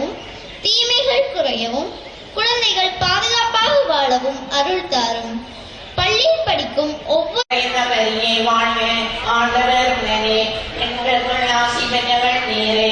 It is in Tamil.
பெருகவும் தீமைகள் குறையவும் குழந்தைகள் பாதுகாப்பாக வாழவும் அருள் தாரும். பள்ளியில் படிக்கும் ஒவ்வொரு ஆண்டவர் ஆசி பெற்றவர் நீரே.